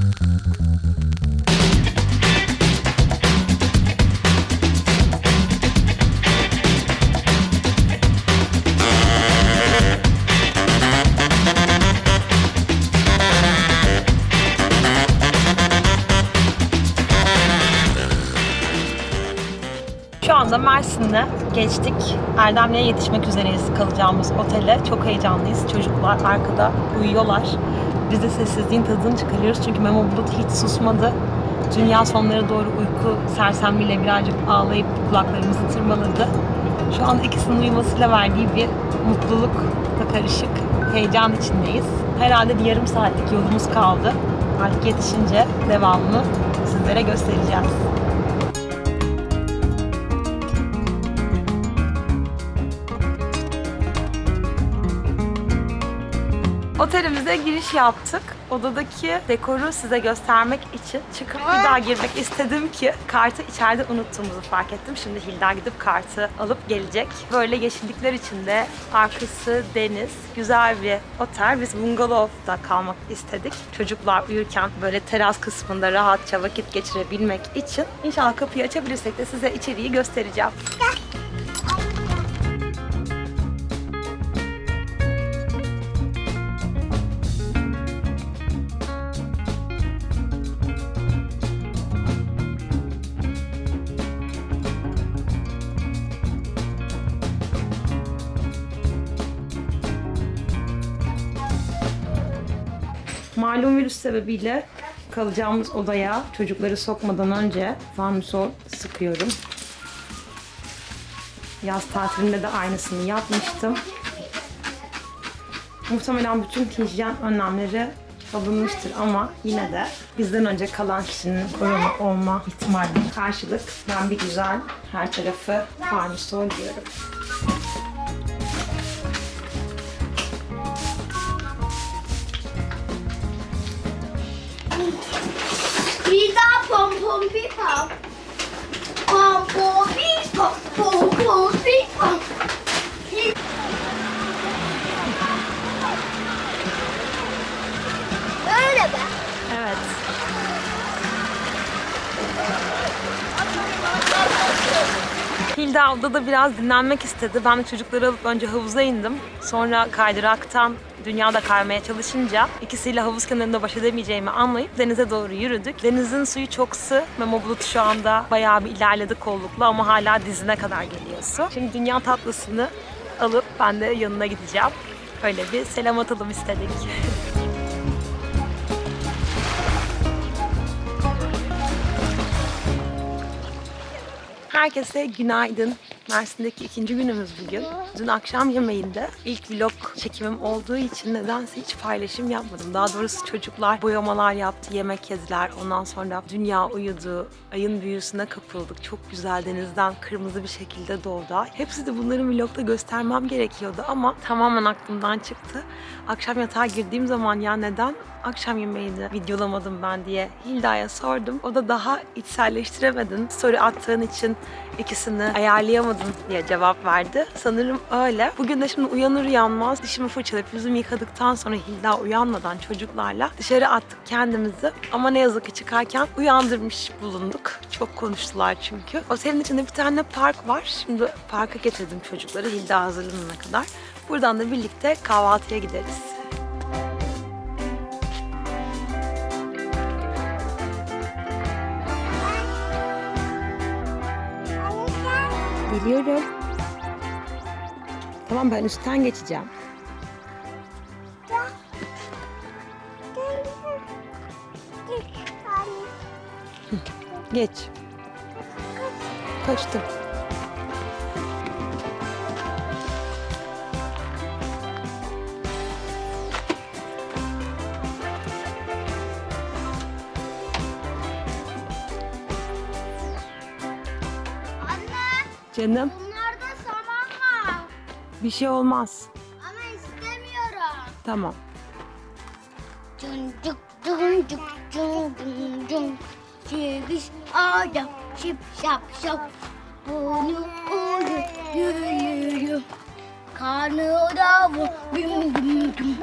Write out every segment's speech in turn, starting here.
Şu anda Mersin'de geçtik. Erdemli'ye yetişmek üzereyiz kalacağımız otele. Çok heyecanlıyız. Çocuklar arkada uyuyorlar. Biz de sessizliğin tadını çıkarıyoruz. Çünkü Memo Bulut hiç susmadı. Dünya sonlara doğru uyku sersemliğiyle birazcık ağlayıp kulaklarımızı tırmaladı. Şu anda ikisinin uyumasıyla verdiği bir mutlulukla karışık heyecan içindeyiz. Herhalde bir yarım saatlik yolumuz kaldı. Artık yetişince devamını sizlere göstereceğiz. Otelimize giriş yaptık. Odadaki dekoru size göstermek için çıkıp bir daha girmek istedim ki kartı içeride unuttuğumuzu fark ettim. Şimdi Hilda gidip kartı alıp gelecek. Böyle yeşillikler içinde arkası deniz, güzel bir otel. Biz bungalovda kalmak istedik. Çocuklar uyurken böyle teras kısmında rahatça vakit geçirebilmek için. İnşallah kapıyı açabilirsek de size içeriği göstereceğim. Sebebiyle kalacağımız odaya çocukları sokmadan önce farmusol sıkıyorum. Yaz tatilinde de aynısını yapmıştım. Muhtemelen bütün hijyen önlemleri alınmıştır ama yine de bizden önce kalan kişinin korona olma ihtimaline karşılık ben bir güzel her tarafı farmusol diyorum. Pom pom pi pom. Pom pom pi pom pom pom pi pom. Evet. Hilda odada biraz dinlenmek istedi. Ben de çocukları alıp önce havuza indim. Sonra kaydıraktan dünyada kaymaya çalışınca ikisiyle havuz kenarında baş edemeyeceğimi anlayıp denize doğru yürüdük. Denizin suyu çok sığ. Memo Bulut şu anda bayağı bir ilerledi kollukla ama hala dizine kadar geliyor su. Şimdi dünya tatlısını alıp ben de yanına gideceğim. Öyle bir selam atalım istedik. Herkese günaydın. Mersin'deki ikinci günümüz bugün. Dün akşam yemeğinde ilk vlog çekimim olduğu için nedense hiç paylaşım yapmadım. Daha doğrusu çocuklar boyamalar yaptı, yemek yediler. Ondan sonra dünya uyudu, ayın büyüsüne kapıldık. Çok güzel denizden kırmızı bir şekilde doğdu. Hepsi de bunların vlogda göstermem gerekiyordu ama tamamen aklımdan çıktı. Akşam yatağa girdiğim zaman ya neden akşam yemeğini videolamadım ben diye Hilda'ya sordum. O da daha içselleştiremedin. Story attığın için ikisini ayarlayamadın diye cevap verdi. Sanırım öyle. Bugün de şimdi uyanır uyanmaz dişimi fırçalayıp yüzümü yıkadıktan sonra Hilda uyanmadan çocuklarla dışarı attık kendimizi. Ama ne yazık ki çıkarken uyandırmış bulunduk. Çok konuştular çünkü. Otelin içinde bir tane park var. Şimdi parka getirdim çocukları Hilda hazırlanana kadar. Buradan da birlikte kahvaltıya gideriz. Geliyorum. Tamam ben üstten geçeceğim. Geç. Kaçtım. Canım bunlarda saman var. bir şey olmaz. Ama istemiyorum. Tamam. Dun duk dun duk dun dun dun. Çeviş adam şip şap şap. Bunu uyu yürü Karnı da bu büm büm büm.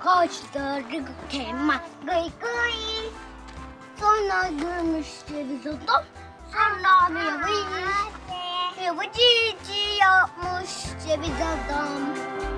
Kaşları keman gıy gıy. Sonra görmüş ceviz adam. Sonra bir yapmış ceviz adam.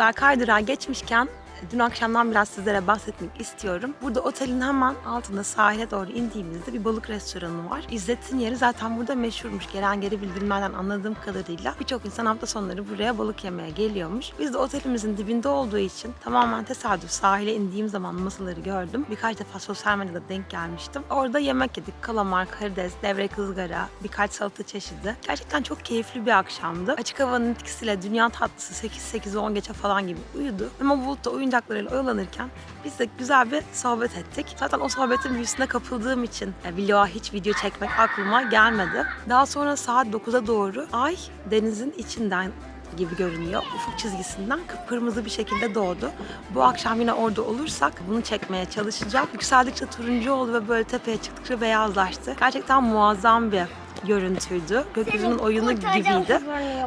Çocuklar kaydırağa geçmişken dün akşamdan biraz sizlere bahsetmek istiyorum. Burada otelin hemen altında sahile doğru indiğimizde bir balık restoranı var. İzzet'in yeri zaten burada meşhurmuş. Gelen geri bildirimlerden anladığım kadarıyla birçok insan hafta sonları buraya balık yemeye geliyormuş. Biz de otelimizin dibinde olduğu için tamamen tesadüf sahile indiğim zaman masaları gördüm. Birkaç defa sosyal medyada denk gelmiştim. Orada yemek yedik. Kalamar, karides, levrek ızgara, birkaç salata çeşidi. Gerçekten çok keyifli bir akşamdı. Açık havanın etkisiyle dünya tatlısı 8-8-10 geçe falan gibi uyudu. Ama bulutta oyuncaklarıyla oyalanırken biz de güzel bir sohbet ettik. Zaten o sohbetin büyüsüne kapıldığım için vloga hiç video çekmek aklıma gelmedi. Daha sonra saat 9'a doğru ay denizin içinden gibi görünüyor. Ufuk çizgisinden kıpkırmızı bir şekilde doğdu. Bu akşam yine orada olursak bunu çekmeye çalışacağım. Yükseldikçe turuncu oldu ve böyle tepeye çıktıkça beyazlaştı. Gerçekten muazzam bir görüntüydü. Gökyüzünün oyunu gibiydi.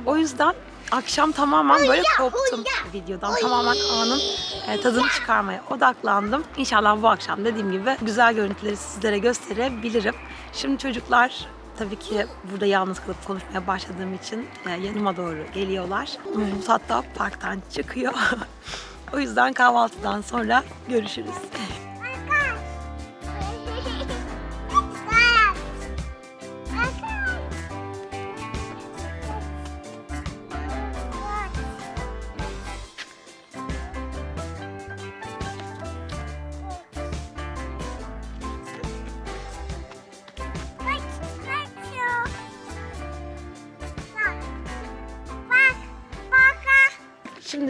O yüzden akşam tamamen böyle koptum videodan. Tamamen anın e, tadını çıkarmaya odaklandım. İnşallah bu akşam dediğim gibi güzel görüntüleri sizlere gösterebilirim. Şimdi çocuklar tabii ki burada yalnız kalıp konuşmaya başladığım için e, yanıma doğru geliyorlar. Umut hatta parktan çıkıyor. o yüzden kahvaltıdan sonra görüşürüz.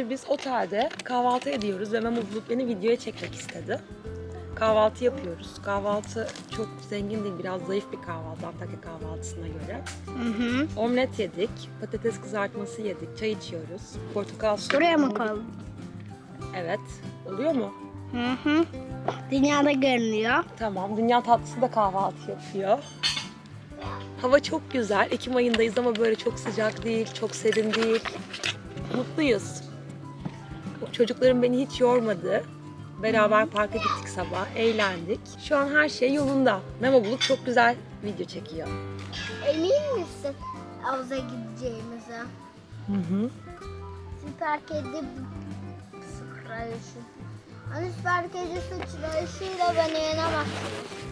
Şimdi biz otelde kahvaltı ediyoruz ve Memo Bulut beni videoya çekmek istedi. Kahvaltı yapıyoruz. Kahvaltı çok zengin değil, biraz zayıf bir kahvaltı Antakya kahvaltısına göre. Omlet yedik, patates kızartması yedik, çay içiyoruz, portakal suyu. Buraya mı koyalım? Evet. Oluyor mu? Hı hı. Dünyada görünüyor. Tamam. Dünya tatlısı da kahvaltı yapıyor. Hava çok güzel. Ekim ayındayız ama böyle çok sıcak değil, çok serin değil. Mutluyuz. Çocuklarım beni hiç yormadı. Beraber parka gittik sabah, eğlendik. Şu an her şey yolunda. Memo Bulut çok güzel video çekiyor. Emin misin havuza gideceğimize? Hı hı. Süper kedi sıçrayışı. Hani süper kedi sıçrayışıyla beni yenemezsiniz.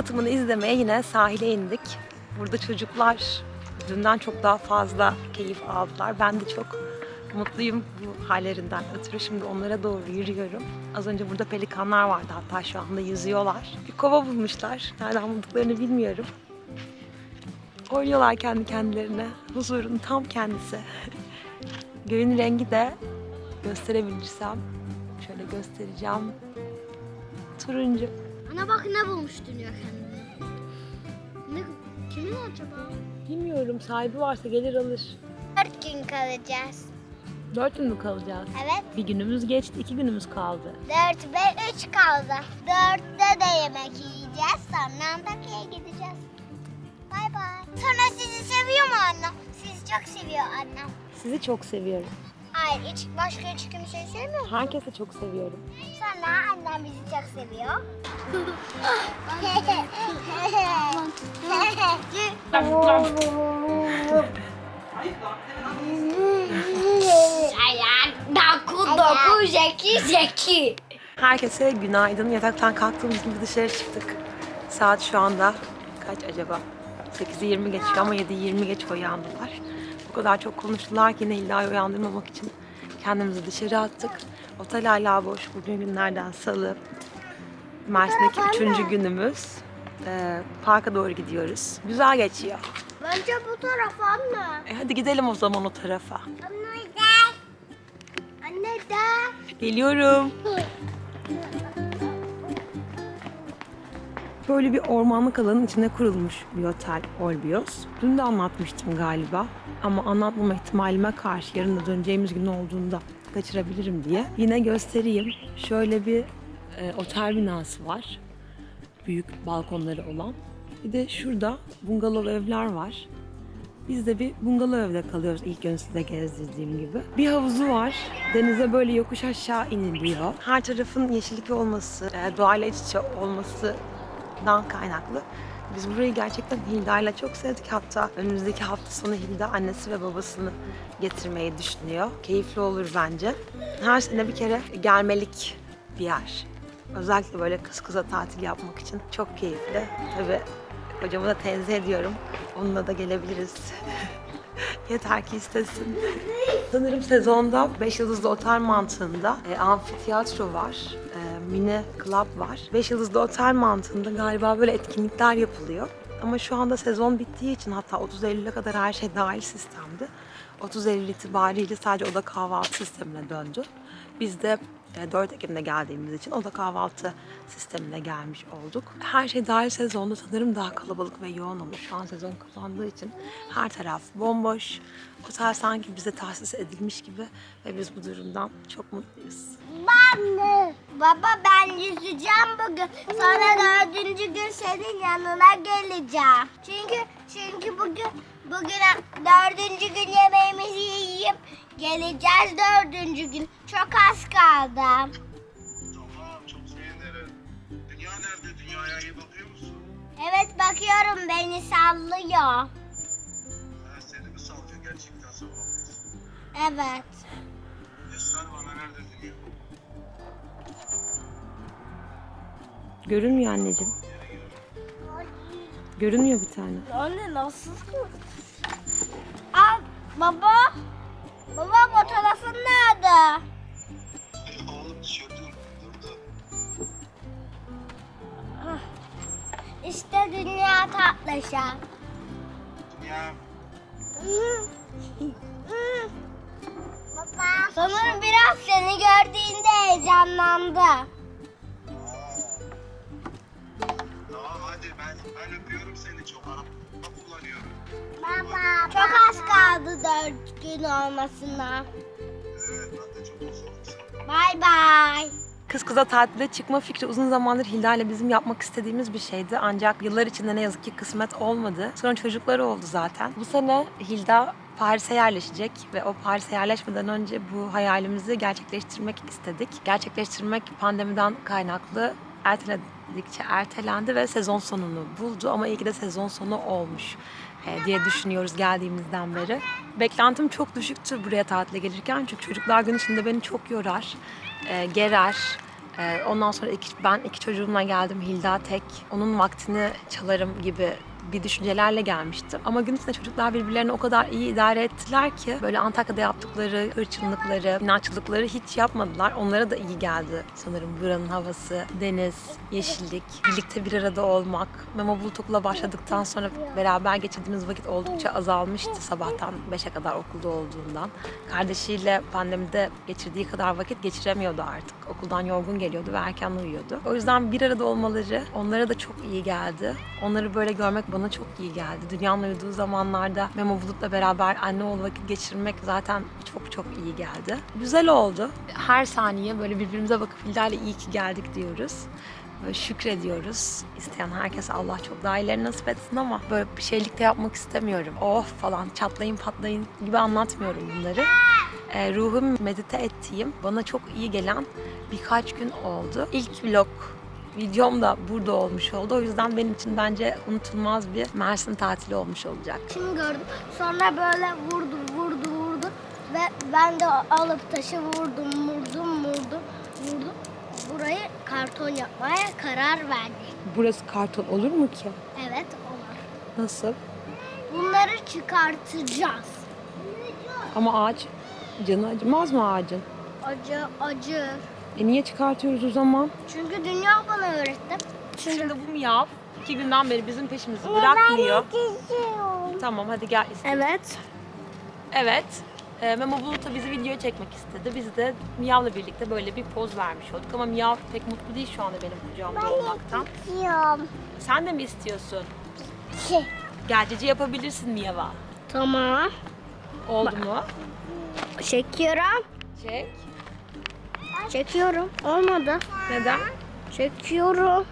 Batımını izlemeye yine sahile indik. Burada çocuklar dünden çok daha fazla keyif aldılar. Ben de çok mutluyum bu hallerinden ötürü. Şimdi onlara doğru yürüyorum. Az önce burada pelikanlar vardı hatta şu anda yüzüyorlar. Bir kova bulmuşlar. Nereden bulduklarını bilmiyorum. Oynuyorlar kendi kendilerine. Huzurun tam kendisi. Göğün rengi de gösterebilirsem şöyle göstereceğim. Turuncu. Ana bak ne bulmuş dünya kendine. Ne Kimin acaba? Bilmiyorum sahibi varsa gelir alır. Dört gün kalacağız. Dört gün mü kalacağız? Evet. Bir günümüz geçti, iki günümüz kaldı. Dört ve üç kaldı. Dörtte de yemek yiyeceğiz. Sonra Antakya'ya gideceğiz. Bay bay. Sonra sizi seviyor mu annem? Sizi çok seviyor annem. Sizi çok seviyorum. Hayır hiç başka hiç kimseyi sevmiyor mu? Herkesi çok seviyorum. Sonra annem bizi çok seviyor. Doku doku zeki zeki. Herkese günaydın. Yataktan kalktığımız gibi dışarı çıktık. Saat şu anda kaç acaba? 8'i 20 geçiyor ama 7'yi 20 geç uyandılar. O kadar çok konuştular ki yine Hilda'yı uyandırmamak için kendimizi dışarı attık. Otel hala boş. Bugün günlerden salı. Mersin'deki üçüncü günümüz. Ee, parka doğru gidiyoruz. Güzel geçiyor. Bence bu taraf anne. E hadi gidelim o zaman o tarafa. Anne de. Anne de. Geliyorum. Böyle bir ormanlık alanın içine kurulmuş bir otel Olbios. Dün de anlatmıştım galiba. Ama anlatmama ihtimalime karşı yarın da döneceğimiz gün olduğunda kaçırabilirim diye. Yine göstereyim. Şöyle bir e, otel binası var. Büyük balkonları olan. Bir de şurada bungalov evler var. Biz de bir bungalov evde kalıyoruz ilk gün size gezdirdiğim gibi. Bir havuzu var. Denize böyle yokuş aşağı iniliyor. Her tarafın yeşillik olması, e, doğayla iç içe olmasından kaynaklı. Biz burayı gerçekten Hilda'yla çok sevdik. Hatta önümüzdeki hafta sonu Hilda annesi ve babasını getirmeyi düşünüyor. Keyifli olur bence. Her sene bir kere gelmelik bir yer. Özellikle böyle kız kıza tatil yapmak için çok keyifli. Tabii Kocamı da tenzih ediyorum. Onunla da gelebiliriz. Yeter ki istesin. Sanırım sezonda 5 yıldızlı otel mantığında e, amfiteyatro var, e, mini club var. 5 yıldızlı otel mantığında galiba böyle etkinlikler yapılıyor. Ama şu anda sezon bittiği için hatta 30 Eylül'e kadar her şey dahil sistemdi. 30 Eylül itibariyle sadece oda kahvaltı sistemine döndü. Biz de 4 Ekim'de geldiğimiz için oda kahvaltı sistemine gelmiş olduk. Her şey dahil sezonda sanırım daha kalabalık ve yoğun ama şu an sezon kapandığı için her taraf bomboş. Otel sanki bize tahsis edilmiş gibi ve biz bu durumdan çok mutluyuz. Anne. Baba ben yüzeceğim bugün. Sonra dördüncü gün senin yanına geleceğim. Çünkü çünkü bugün bugün dördüncü gün yemeğimizi yiyip geleceğiz dördüncü gün. Çok az kaldı. Tamam çok sevinirim. Dünya nerede? Dünyaya iyi bakıyor musun? Evet bakıyorum beni sallıyor. Ha, seni mi sallıyor gerçekten sen bakıyorsun? Evet. Göster bana nerede dünya? Görünmüyor anneciğim. Görünmüyor bir tane. Anne nasıl? Al baba. Baba fotoğrafın nerede? Oğlum durdu. İşte dünya tatlışa. Dünya Baba. Sanırım biraz seni gördüğünde heyecanlandı. Ben, öpüyorum seni çok. Araba kullanıyorum. Baba. Çok az kaldı dört gün olmasına. Evet ben de çok uzun. Bay bay. Kız kıza tatile çıkma fikri uzun zamandır Hilda ile bizim yapmak istediğimiz bir şeydi. Ancak yıllar içinde ne yazık ki kısmet olmadı. Sonra çocukları oldu zaten. Bu sene Hilda Paris'e yerleşecek ve o Paris'e yerleşmeden önce bu hayalimizi gerçekleştirmek istedik. Gerçekleştirmek pandemiden kaynaklı erteledikçe ertelendi ve sezon sonunu buldu ama iyi ki de sezon sonu olmuş e, diye düşünüyoruz geldiğimizden beri. Beklentim çok düşüktü buraya tatile gelirken çünkü çocuklar gün içinde beni çok yorar, e, gerer. E, ondan sonra iki, ben iki çocuğumla geldim Hilda tek. Onun vaktini çalarım gibi bir düşüncelerle gelmiştim. Ama gün içinde çocuklar birbirlerini o kadar iyi idare ettiler ki böyle Antakya'da yaptıkları hırçınlıkları, inatçılıkları hiç yapmadılar. Onlara da iyi geldi sanırım buranın havası, deniz, yeşillik, birlikte bir arada olmak. Memo Bulut okula başladıktan sonra beraber geçirdiğimiz vakit oldukça azalmıştı sabahtan 5'e kadar okulda olduğundan. Kardeşiyle pandemide geçirdiği kadar vakit geçiremiyordu artık. Okuldan yorgun geliyordu ve erken uyuyordu. O yüzden bir arada olmaları onlara da çok iyi geldi. Onları böyle görmek bana çok iyi geldi. Dünyanın uyuduğu zamanlarda Memo Bulut'la beraber anne oğul vakit geçirmek zaten çok çok iyi geldi. Güzel oldu. Her saniye böyle birbirimize bakıp Hilal iyi ki geldik diyoruz. Böyle şükrediyoruz. İsteyen herkese Allah çok daha iyileri nasip etsin ama böyle bir şeylik de yapmak istemiyorum. Oh falan çatlayın patlayın gibi anlatmıyorum bunları. Ee, ruhum medite ettiğim, bana çok iyi gelen birkaç gün oldu. İlk vlog videom da burada olmuş oldu. O yüzden benim için bence unutulmaz bir Mersin tatili olmuş olacak. Şimdi gördüm. Sonra böyle vurdu, vurdu, vurdu. Ve ben de alıp taşı vurdum, vurdum, vurdum, vurdum. Burayı karton yapmaya karar verdik. Burası karton olur mu ki? Evet, olur. Nasıl? Bunları çıkartacağız. Ama ağaç canı acımaz mı ağacın? Acı, acı. E niye çıkartıyoruz o zaman? Çünkü dünya bana öğretti. Şimdi bu miyav iki günden beri bizim peşimizi bırakmıyor. Tamam hadi gel. Evet. Evet. E, Memo Bulut'a bizi video çekmek istedi. Biz de Miyav'la birlikte böyle bir poz vermiş olduk. Ama Miyav pek mutlu değil şu anda benim kucağımda olmaktan. Yiyorum. Sen de mi istiyorsun? Şey. Gel cici yapabilirsin Miyav'a. Tamam. Oldu mu? Çekiyorum. Çek. Çekiyorum. Olmadı. Neden? Çekiyorum.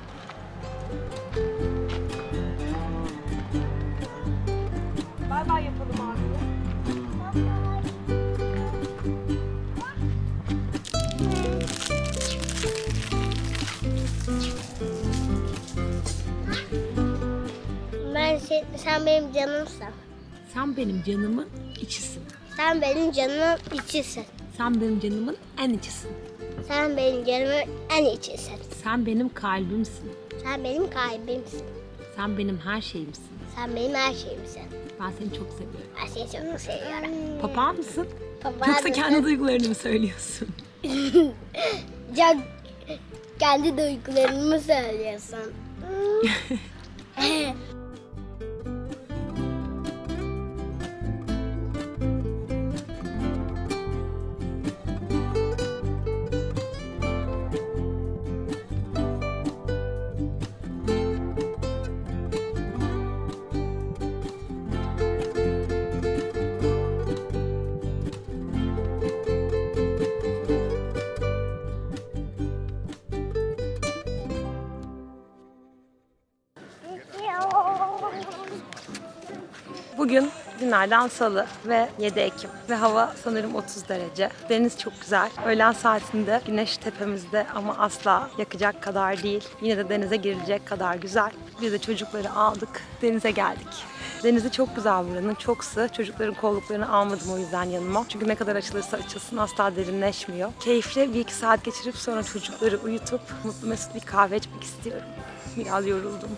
Bay bay yapalım abi. Ben sen, sen benim canımsın. Sen benim canımın içisin. Sen benim canımın içisin. Sen benim canımın en içisin. Sen benim canımın en içisin. Sen benim kalbimsin. Sen benim kalbimsin. Sen benim her şeyimsin. Sen benim her şeyimsin. Ben seni çok seviyorum. Ben seni çok seviyorum. Papağan mısın? Papağan Yoksa kendi mısın? duygularını mı söylüyorsun? Can, kendi duygularımı söylüyorsun. günlerden salı ve 7 Ekim ve hava sanırım 30 derece. Deniz çok güzel. Öğlen saatinde güneş tepemizde ama asla yakacak kadar değil. Yine de denize girilecek kadar güzel. Biz de çocukları aldık, denize geldik. Denizi çok güzel buranın, çok sığ. Çocukların kolluklarını almadım o yüzden yanıma. Çünkü ne kadar açılırsa açılsın asla derinleşmiyor. Keyifli bir iki saat geçirip sonra çocukları uyutup mutlu mesut bir kahve içmek istiyorum. Biraz yoruldum.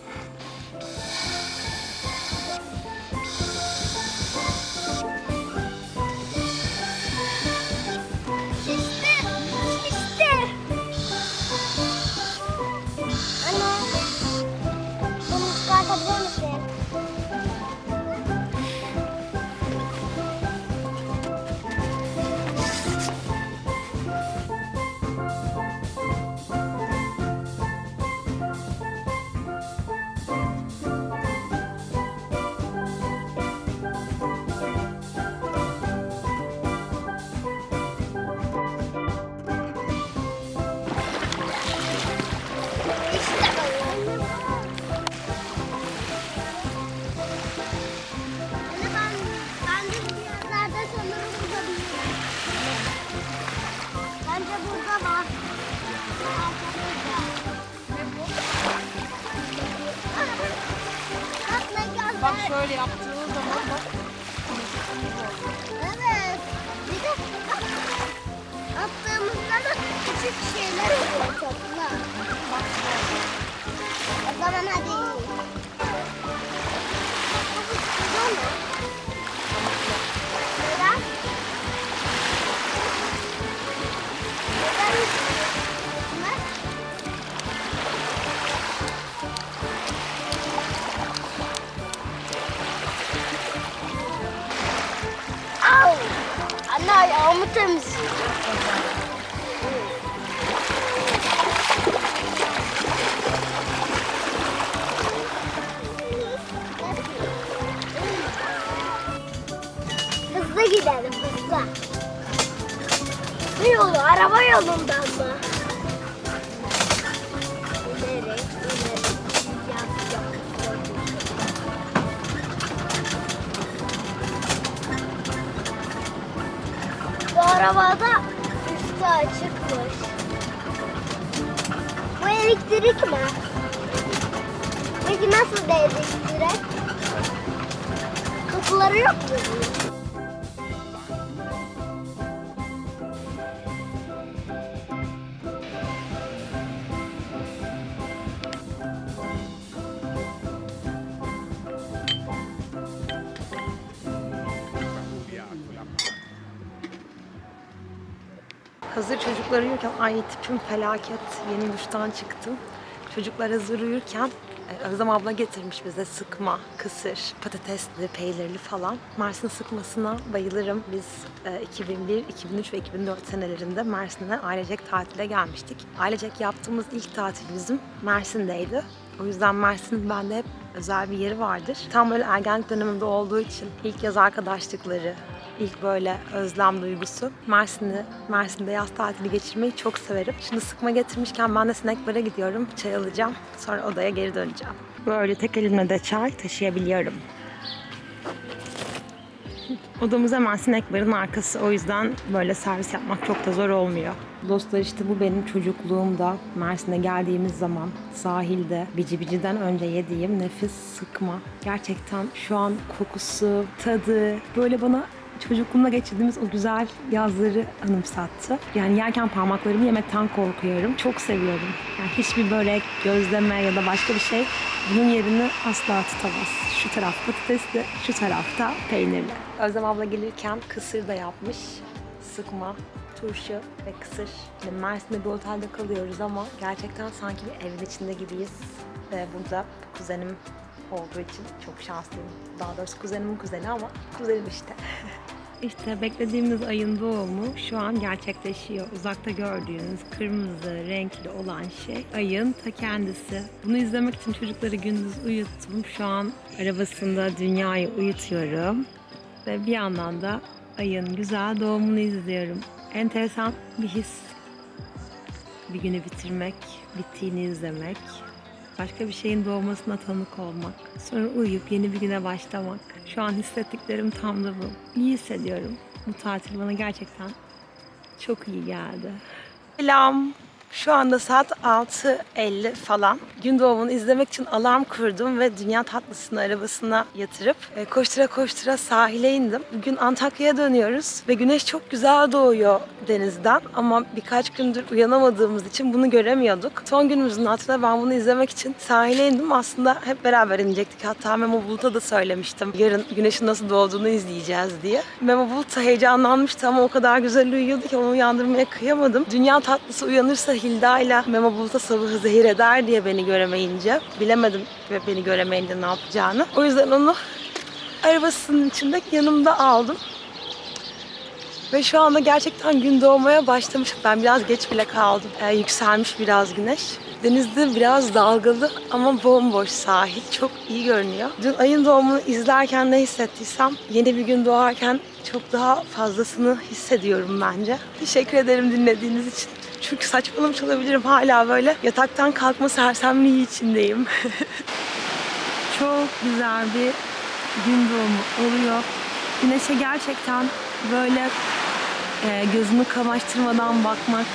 o mu temizleyecek? Hızlı gidelim hızlı. Ne yolu? Araba yolundan mı? Elektrik mi? Peki nasıl elektrik? Kapıları yok mu? Hazır çocuklar uyurken ay tipim felaket. Yeni duştan çıktım. Çocuklar hazır uyurken e, Özlem abla getirmiş bize sıkma, kısır, patatesli, peynirli falan. Mersin sıkmasına bayılırım. Biz e, 2001, 2003 ve 2004 senelerinde Mersin'e ailecek tatile gelmiştik. Ailecek yaptığımız ilk tatil Mersin'deydi. O yüzden Mersin'in bende hep özel bir yeri vardır. Tam böyle ergenlik dönemimde olduğu için ilk yaz arkadaşlıkları, ilk böyle özlem duygusu. Mersin'i, Mersin'de yaz tatili geçirmeyi çok severim. Şimdi sıkma getirmişken ben de snack bar'a gidiyorum. Çay alacağım. Sonra odaya geri döneceğim. Böyle tek elimle de çay taşıyabiliyorum. Odamız hemen snack bar'ın arkası. O yüzden böyle servis yapmak çok da zor olmuyor. Dostlar işte bu benim çocukluğumda Mersin'e geldiğimiz zaman sahilde bici biciden önce yediğim nefis sıkma. Gerçekten şu an kokusu, tadı böyle bana çocukluğumda geçirdiğimiz o güzel yazları anımsattı. Yani yerken parmaklarımı yemekten korkuyorum. Çok seviyorum. Yani hiçbir börek, gözleme ya da başka bir şey bunun yerini asla tutamaz. Şu taraf patatesli, şu tarafta peynirli. Özlem abla gelirken kısır da yapmış. Sıkma, turşu ve kısır. Yani Mersin'de bir otelde kalıyoruz ama gerçekten sanki bir evin içinde gibiyiz. Ve burada kuzenim olduğu için çok şanslıyım. Daha doğrusu kuzenimin kuzeni ama kuzenim işte. İşte beklediğimiz ayın doğumu şu an gerçekleşiyor. Uzakta gördüğünüz kırmızı renkli olan şey ayın ta kendisi. Bunu izlemek için çocukları gündüz uyuttum. Şu an arabasında dünyayı uyutuyorum. Ve bir yandan da ayın güzel doğumunu izliyorum. Enteresan bir his. Bir günü bitirmek, bittiğini izlemek, başka bir şeyin doğmasına tanık olmak, sonra uyuyup yeni bir güne başlamak. Şu an hissettiklerim tam da bu. İyi hissediyorum. Bu tatil bana gerçekten çok iyi geldi. Selam. Şu anda saat 6.50 falan. Gün doğumunu izlemek için alarm kurdum ve dünya tatlısını arabasına yatırıp e, koştura koştura sahile indim. Bugün Antakya'ya dönüyoruz ve güneş çok güzel doğuyor denizden ama birkaç gündür uyanamadığımız için bunu göremiyorduk. Son günümüzün altında ben bunu izlemek için sahile indim. Aslında hep beraber inecektik. Hatta Memo Bulut'a da söylemiştim. Yarın güneşin nasıl doğduğunu izleyeceğiz diye. Memo Bulut heyecanlanmıştı ama o kadar güzel uyuyordu ki onu uyandırmaya kıyamadım. Dünya tatlısı uyanırsa Hilda ile Memo Bulut'a sabahı zehir eder diye beni göremeyince. Bilemedim ve beni göremeyince ne yapacağını. O yüzden onu arabasının içinde yanımda aldım. Ve şu anda gerçekten gün doğmaya başlamış. Ben biraz geç bile kaldım. Ee, yükselmiş biraz güneş. Denizde biraz dalgalı ama bomboş sahil. Çok iyi görünüyor. Dün ayın doğumunu izlerken ne hissettiysem yeni bir gün doğarken çok daha fazlasını hissediyorum bence. Teşekkür ederim dinlediğiniz için. Çünkü saçmalamış olabilirim hala böyle. Yataktan kalkma sersemliği içindeyim. çok güzel bir gün doğumu oluyor. Güneşe gerçekten böyle e, gözünü kamaştırmadan bakmak,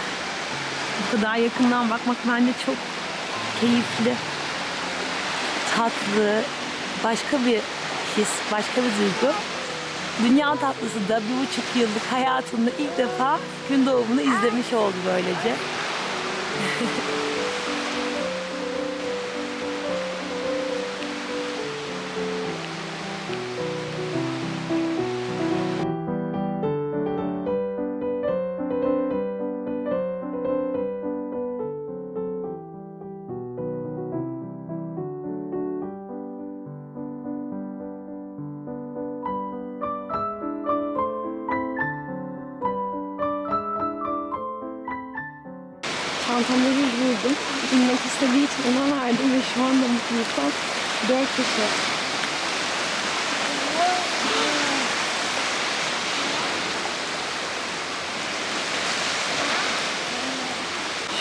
bu kadar yakından bakmak bence çok keyifli, tatlı, başka bir his, başka bir duygu. Dünya tatlısı da bir buçuk yıllık hayatımda ilk defa gün doğumunu izlemiş oldu böylece.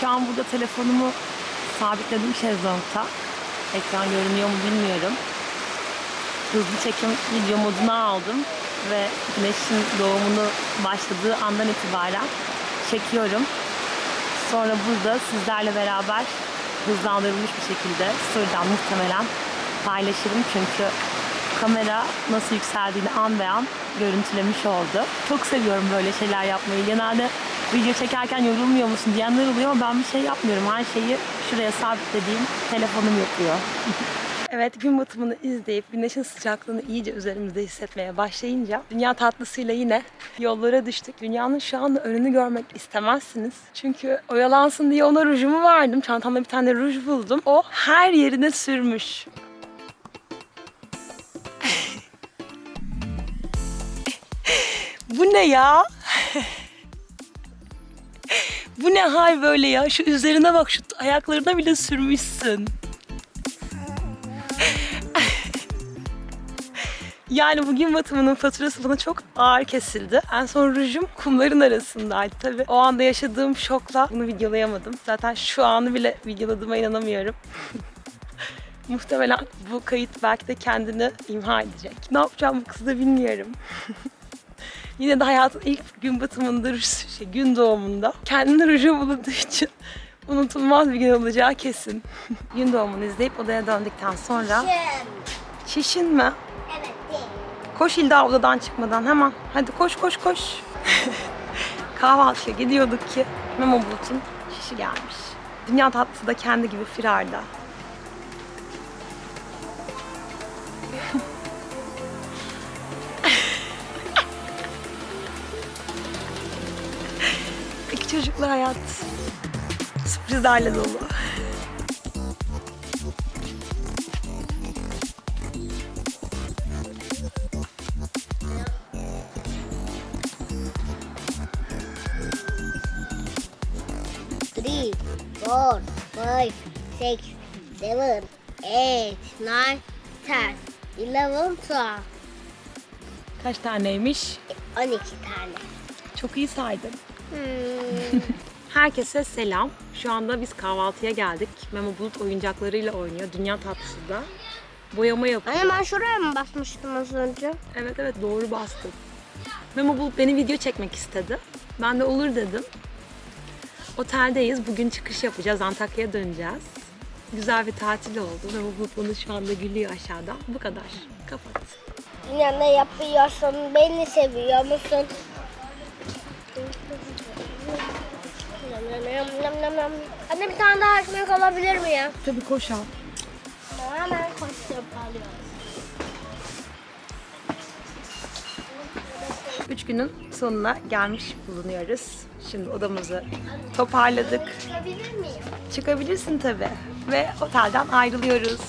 an burada telefonumu sabitledim şezlongta. Ekran görünüyor mu bilmiyorum. Hızlı çekim video moduna aldım ve güneşin doğumunu başladığı andan itibaren çekiyorum. Sonra burada sizlerle beraber hızlandırılmış bir şekilde story'den muhtemelen paylaşırım çünkü kamera nasıl yükseldiğini an be an görüntülemiş oldu. Çok seviyorum böyle şeyler yapmayı. Genelde video çekerken yorulmuyor musun diyenler oluyor ama ben bir şey yapmıyorum. Her şeyi şuraya sabitlediğim telefonum yapıyor. Evet gün batımını izleyip güneşin sıcaklığını iyice üzerimizde hissetmeye başlayınca dünya tatlısıyla yine yollara düştük. Dünyanın şu anda önünü görmek istemezsiniz. Çünkü oyalansın diye ona rujumu verdim. Çantamda bir tane ruj buldum. O her yerine sürmüş. Bu ne ya? Bu ne hal böyle ya? Şu üzerine bak, şu ayaklarına bile sürmüşsün. Yani bugün batımının faturası bana çok ağır kesildi. En son rujum kumların arasındaydı tabii. O anda yaşadığım şokla bunu videolayamadım. Zaten şu anı bile videoladığıma inanamıyorum. Muhtemelen bu kayıt belki de kendini imha edecek. Ne yapacağım bu kızda bilmiyorum. Yine de hayatın ilk gün batımında, ruj- şey, gün doğumunda kendini ruju bulunduğu için unutulmaz bir gün olacağı kesin. gün doğumunu izleyip odaya döndükten sonra Şimdi. Şişin mi? Evet değil. Koş İlda odadan çıkmadan hemen. Hadi koş koş koş. Kahvaltıya gidiyorduk ki Memo Bulut'un şişi gelmiş. Dünya tatlısı da kendi gibi firarda. Çocuklu hayat sürprizlerle dolu. Three, four, five, six, seven, eight, nine, ten, eleven, twelve. Kaç taneymiş? On iki tane. Çok iyi saydın. Hmm. Herkese selam. Şu anda biz kahvaltıya geldik. Memo Bulut oyuncaklarıyla oynuyor. Dünya tatlısı da. Boyama yapıyor. Anne ben şuraya mı basmıştım az önce? Evet evet doğru bastın. Memo Bulut beni video çekmek istedi. Ben de olur dedim. Oteldeyiz. Bugün çıkış yapacağız. Antakya'ya döneceğiz. Güzel bir tatil oldu. Memo Bulut bana şu anda gülüyor aşağıdan. Bu kadar. Kapat. Yine ne yapıyorsun? Beni seviyor musun? Anne bir tane daha ekmek alabilir miyim? Tabii koş al. Hemen koşup alıyorum. Üç günün sonuna gelmiş bulunuyoruz. Şimdi odamızı toparladık. Alabilir miyim? Çıkabilirsin tabii. Ve otelden ayrılıyoruz.